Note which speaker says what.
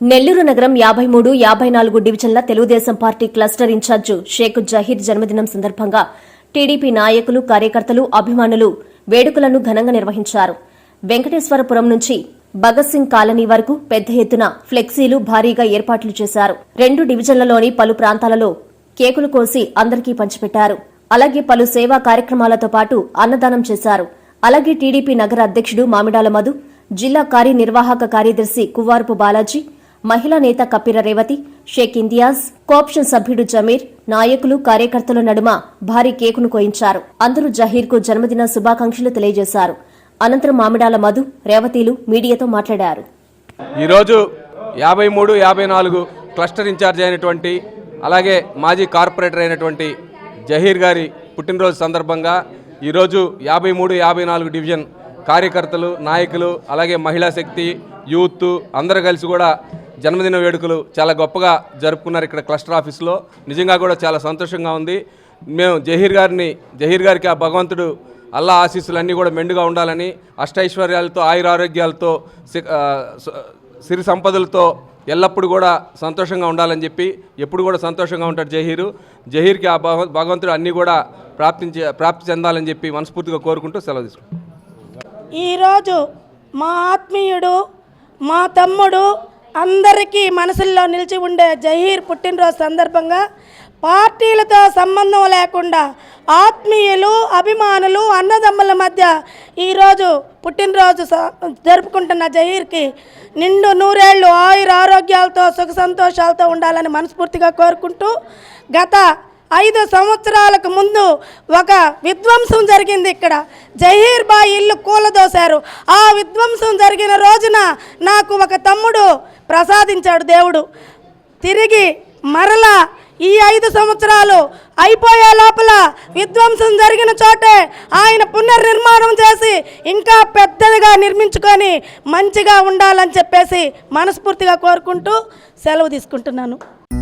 Speaker 1: నెల్లూరు నగరం యాభై మూడు యాభై నాలుగు డివిజన్ల Telugu Desam party cluster in charge Sheikh Zaheer జన్మదినం సందర్భంగా టీడీపీ నాయకులు కార్యకర్తలు అభిమానులు వేడుకలను ఘనంగా నిర్వహించారు. వెంకటేశ్వరపురం నుంచి భగత్ సింగ్ కాలనీ వరకు పెద్ద ఎత్తున ఫ్లెక్సీలు భారీగా ఏర్పాట్లు చేశారు. రెండు డివిజన్లలోని పలు ప్రాంతాలలో కేకులు కోసి అందరికీ పంచిపెట్టారు. అలాగే పలు సేవా కార్యక్రమాలతో పాటు అన్నదానం చేశారు. అలాగే టీడీపీ నగర అధ్యక్షుడు మామిడాల మధు జిల్లా కార్యనిర్వాహక కార్యదర్శి కువ్వారపు బాలాజీ మహిళా నేత కపిర రేవతి షేక్ ఇందియాజ్ కోఆప్షన్ సభ్యుడు జమీర్ నాయకులు కార్యకర్తల నడుమ భారీ కేకును కోయించారు. అందరూ జహీర్కు జన్మదిన శుభాకాంక్షలు తెలియజేశారు. అనంతరం మామిడాల మధు రేవతీలు మీడియాతో మాట్లాడారు.
Speaker 2: ఈరోజు యాభై మూడు యాభై నాలుగు క్లస్టర్ ఇన్ఛార్జ్ అయినటువంటి అలాగే మాజీ కార్పొరేటర్ అయినటువంటి జహీర్ గారి పుట్టినరోజు సందర్భంగా ఈరోజు యాభై మూడు యాభై నాలుగు డివిజన్ కార్యకర్తలు నాయకులు అలాగే మహిళా శక్తి యూత్ అందరూ కలిసి కూడా జన్మదిన వేడుకలు చాలా గొప్పగా జరుపుకున్నారు ఇక్కడ క్లస్టర్ ఆఫీస్లో. నిజంగా కూడా చాలా సంతోషంగా ఉంది. మేము జహీర్ గారిని జహీర్ గారికి ఆ భగవంతుడు అల్లా ఆశీస్సులన్నీ కూడా మెండుగా ఉండాలని అష్టైశ్వర్యాలతో ఆయురారోగ్యాలతో సిరి సంపదలతో ఎల్లప్పుడూ కూడా సంతోషంగా ఉండాలని చెప్పి ఎప్పుడు కూడా సంతోషంగా ఉంటాడు జహీరు. జహీర్కి ఆ భగవ భగవంతుడు అన్నీ కూడా ప్రాప్తించే ప్రాప్తి చెందాలని చెప్పి మనస్ఫూర్తిగా కోరుకుంటూ సెలవు తీసుకుంటాం
Speaker 3: ఈరోజు మా ఆత్మీయుడు మా తమ్ముడు అందరికీ మనసుల్లో నిలిచి ఉండే జహీర్ పుట్టినరోజు సందర్భంగా పార్టీలతో సంబంధం లేకుండా ఆత్మీయులు అభిమానులు అన్నదమ్ముల మధ్య ఈరోజు పుట్టినరోజు స- జరుపుకుంటున్న జహీర్కి నిండు నూరేళ్ళు ఆయుర ఆరోగ్యాలతో సుఖ సంతోషాలతో ఉండాలని మనస్ఫూర్తిగా కోరుకుంటూ గత ఐదు సంవత్సరాలకు ముందు ఒక విధ్వంసం జరిగింది ఇక్కడ. జహీర్ బాయ్ ఇల్లు కూలదోశారు. ఆ విధ్వంసం జరిగిన రోజున నాకు ఒక తమ్ముడు ప్రసాదించాడు దేవుడు. తిరిగి మరలా ఈ ఐదు సంవత్సరాలు అయిపోయే లోపల విధ్వంసం జరిగిన చోటే ఆయన పునర్నిర్మాణం చేసి ఇంకా పెద్దదిగా నిర్మించుకొని మంచిగా ఉండాలని చెప్పేసి మనస్ఫూర్తిగా కోరుకుంటూ సెలవు తీసుకుంటున్నాను.